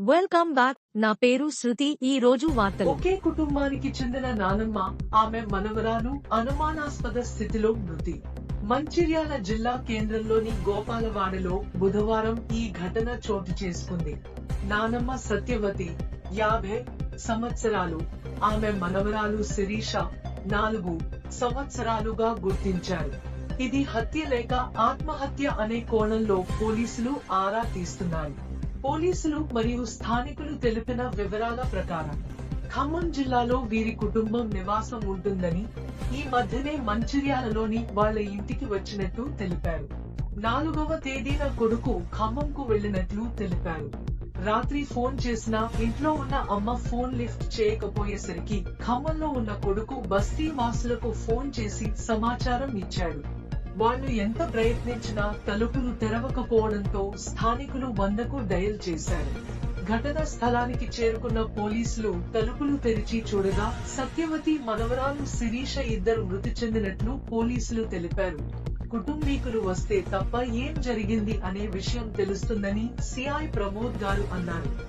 Welcome back. నా పేరు శృతి. ఈ రోజు వార్తలు. ఒకే కుటుంబానికి చెందిన నానమ్మ ఆమె మనవరాలు అనుమానాస్పద స్థితిలో మృతి. మంచిర్యాల జిల్లా కేంద్రంలోని గోపాలవాడలో బుధవారం ఈ ఘటన చోటు చేసుకుంది. నానమ్మ సత్యవతి యాభై సంవత్సరాలు ఆమె మనవరాలు శిరీష నాలుగు సంవత్సరాలుగా గుర్తించారు. ఇది హత్య లేక ఆత్మహత్య అనే కోణంలో పోలీసులు ఆరా తీస్తున్నారు. పోలీసులు మరియు స్థానికులు తెలిపిన వివరాల ప్రకారం ఖమ్మం జిల్లాలో వీరి కుటుంబం నివాసం ఉంటుందని ఈ మధ్యనే మంచిర్యాలలోని వాళ్ళ ఇంటికి వచ్చినట్లు తెలిపారు. నాలుగవ తేదీన కొడుకు ఖమ్మంకు వెళ్ళినట్లు తెలిపారు. రాత్రి ఫోన్ చేసినా ఇంట్లో ఉన్న అమ్మ ఫోన్ లిఫ్ట్ చేయకపోయేసరికి ఖమ్మంలో ఉన్న కొడుకు బస్తీ వాసులకు ఫోన్ చేసి సమాచారం ఇచ్చాడు. వాళ్ళు ఎంత ప్రయత్నించినా తలుపులు తెరవకపోవడంతో స్థానికులు వందకు డయల్ చేశారు. ఘటనా స్థలానికి చేరుకున్న పోలీసులు తలుపులు తెరిచి చూడగా సత్యవతి మనవరాలు శిరీష ఇద్దరు మృతి చెందినట్లు పోలీసులు తెలిపారు. కుటుంబీకులు వస్తే తప్ప ఏం జరిగింది అనే విషయం తెలుస్తుందని సిఐ ప్రమోద్ గారు అన్నారు.